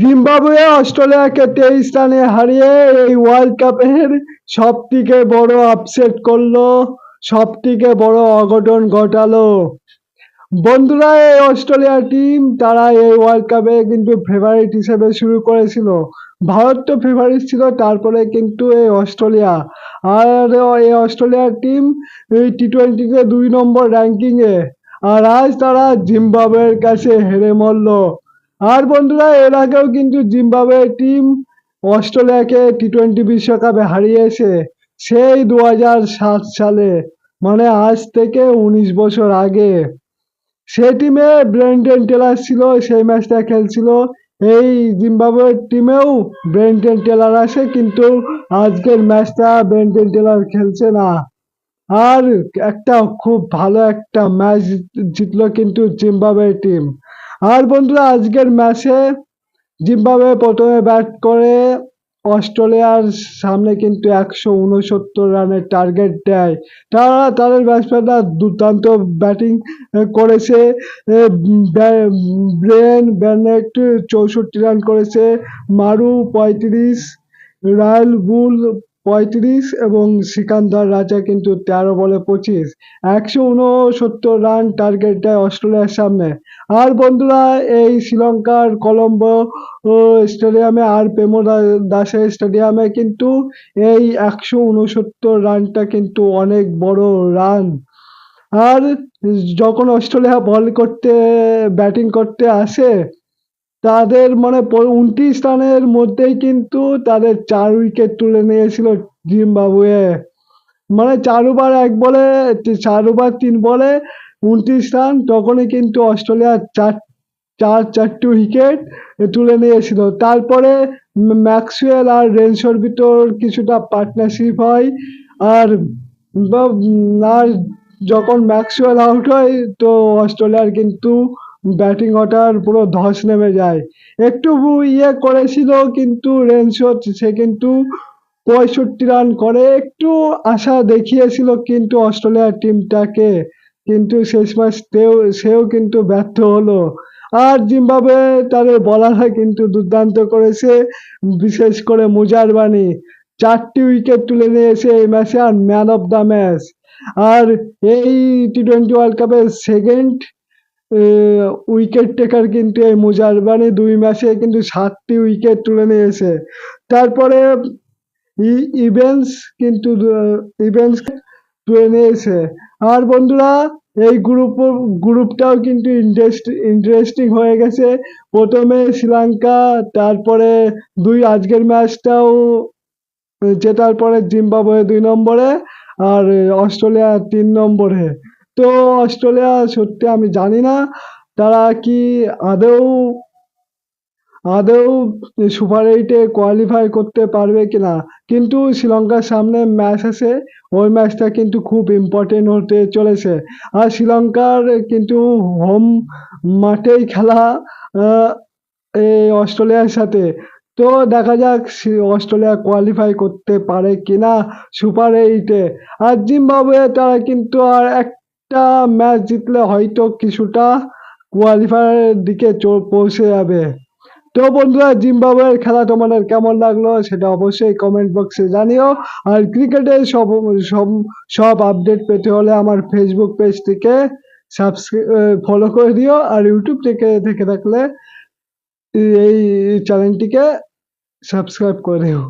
Zimbabwe অস্ট্রেলিয়াকে তেইশ রানে হারিয়ে এই ওয়ার্ল্ড কাপের সব থেকে বড় আপসেট করল সব থেকে বড় অঘটন ঘটালো। বন্ধুরা, এই অস্ট্রেলিয়া টিম তারা এই ওয়ার্ল্ড কাপে কিন্তু ফেভারিট হিসেবে শুরু করেছিল। ভারত তো ফেভারিট ছিল, তারপরে কিন্তু এই অস্ট্রেলিয়া। আর এই অস্ট্রেলিয়ার টিম এই টি টোয়েন্টিতে দুই নম্বর র্যাঙ্কিংয়ে আর আজ তারা জিম্বাবুয়ের কাছে হেরে মরল। আর বন্ধুরা, এর আগেও কিন্তু জিম্বাবুয়ের টিম অস্ট্রেলিয়াকে টি টোয়েন্টি বিশ্বকাপে হারিয়েছে। সেই দু সালে মানে আজ থেকে উনিশ বছর আগে। সে টিমে ব্রেন্ডেন টেলার ছিল, সেই ম্যাচটা খেলছিল। এই জিম্বাবুয়ের টিমেও ব্রেন্ডেন টেলার আসে কিন্তু আজকের ম্যাচটা ব্রেন্ডেন টেলার খেলছে না। আর একটা খুব ভালো একটা ম্যাচ জিতলো কিন্তু জিম্বাবুয়ের টিম। আর বন্ধুরা, আজকের ম্যাচে জিম্বাবুয়ে প্রথমে ব্যাট করে অস্ট্রেলিয়ার সামনে কিন্তু একশো উনসত্তর রানের টার্গেট দেয়। তারা, তাদের ব্যাটসম্যানরা দুর্দান্ত ব্যাটিং করেছে। ব্রেন ব্যানেট চৌষট্টি রান করেছে। মারু পঁয়ত্রিশ, রায়ল বুল পঁয়ত্রিশ এবং সিকান্দার রাজা কিন্তু তেরো বলে পঁচিশ। একশো উনসত্তর রান টার্গেট দেয় অস্ট্রেলিয়ার সামনে। আর বন্ধুরা, এই শ্রীলঙ্কার কলম্বো স্টেডিয়ামে আর প্রেম দাসের স্টেডিয়ামে কিন্তু এই একশো উনসত্তর রানটা কিন্তু অনেক বড় রান। আর যখন অস্ট্রেলিয়া বল করতে ব্যাটিং করতে আসে তাদের মানে উনত্রিশ রানের মধ্যেই কিন্তু তাদের চার উইকেট তুলে নিয়েছিল জিম্বাবুয়ে। মানে চার ওভার এক বলে, চার ওভার তিন বলে, উনত্রিশ রান, তখনই কিন্তু অস্ট্রেলিয়া চার চার, চারটি উইকেট তুলে নিয়েছিল। তারপরে ম্যাক্সওয়েল আর রেনশোর ভিতর কিছুটা পার্টনারশিপ হয়। আর আর যখন ম্যাক্সওয়েল আউট হয়, তো অস্ট্রেলিয়ার কিন্তু ব্যাটিং অর্ডার পুরো ধস নেমে যায়। একটু ইয়ে করেছিল কিন্তু রেনশো সে কিন্তু পঁয়ষট্টি রান করে। একটু আশা দেখিয়েছিল কিন্তু অস্ট্রেলিয়ার টিমটাকে। কিন্তু শেষ ম্যাচ সেও সেও কিন্তু ব্যর্থ হলো। আর জিম্বাবুয়ে তাদের বলাররা কিন্তু দুর্দান্ত করেছে, বিশেষ করে মুজারবানি। চারটি উইকেট তুলে নিয়েছে এই ম্যাচে আর ম্যান অফ দ্য ম্যাচ। আর এই টি টোয়েন্টি ওয়ার্ল্ড কাপের সেকেন্ড উইকেট টেকার কিন্তু এই মুজারবানি দুই ম্যাচে কিন্তু সাতটি উইকেট তুলে নিয়েছে। তারপরে ই- ইভেন্স কিন্তু ইভেন্স তুলে নিয়েছে। আর বন্ধুরা, এই গ্রুপ গ্রুপটাও কিন্তু ইন্টারেস্ট ইন্টারেস্টিং হয়ে গেছে। প্রথমে শ্রীলঙ্কা, তারপরে দুই, আজকের ম্যাচটাও জেতার পরে জিম্বাবুয়ে দুই নম্বরে, আর অস্ট্রেলিয়া তিন নম্বরে। তো অস্ট্রেলিয়া সত্যি আমি জানি না। তারা কি আদৌ আদৌ সুপার এইটে কোয়ালিফাই করতে পারবে কিনা? কিন্তু শ্রীলঙ্কার সামনে ম্যাচ আছে। ওই ম্যাচটা কিন্তু খুব ইম্পর্টেন্ট হতে চলেছে। আর শ্রীলঙ্কার কিন্তু হোম মাঠেই খেলা এই অস্ট্রেলিয়ার সাথে। তো দেখা যাক অস্ট্রেলিয়া কোয়ালিফাই করতে পারে কিনা সুপার এইটে আর জিম্বাবুয়ে তারা কিন্তু আর একটা ম্যাচ জিতলে হয়তো কিছুটা কোয়ালিফায়ারের দিকে পৌঁছে যাবে। তো বন্ধুরা, জিম্বাবুয়ের খেলা তোমাদের কেমন লাগল সেটা অবশ্যই কমেন্ট বক্সে জানিও। আর ক্রিকেটের সব সব সব আপডেট পেতে হলে আমার ফেসবুক পেজ থেকে সাবস্ক্রাইব ফলো করে দিও। আর ইউটিউব থেকে থেকে থাকলে এই চ্যানেলটিকে সাবস্ক্রাইব করে দিও।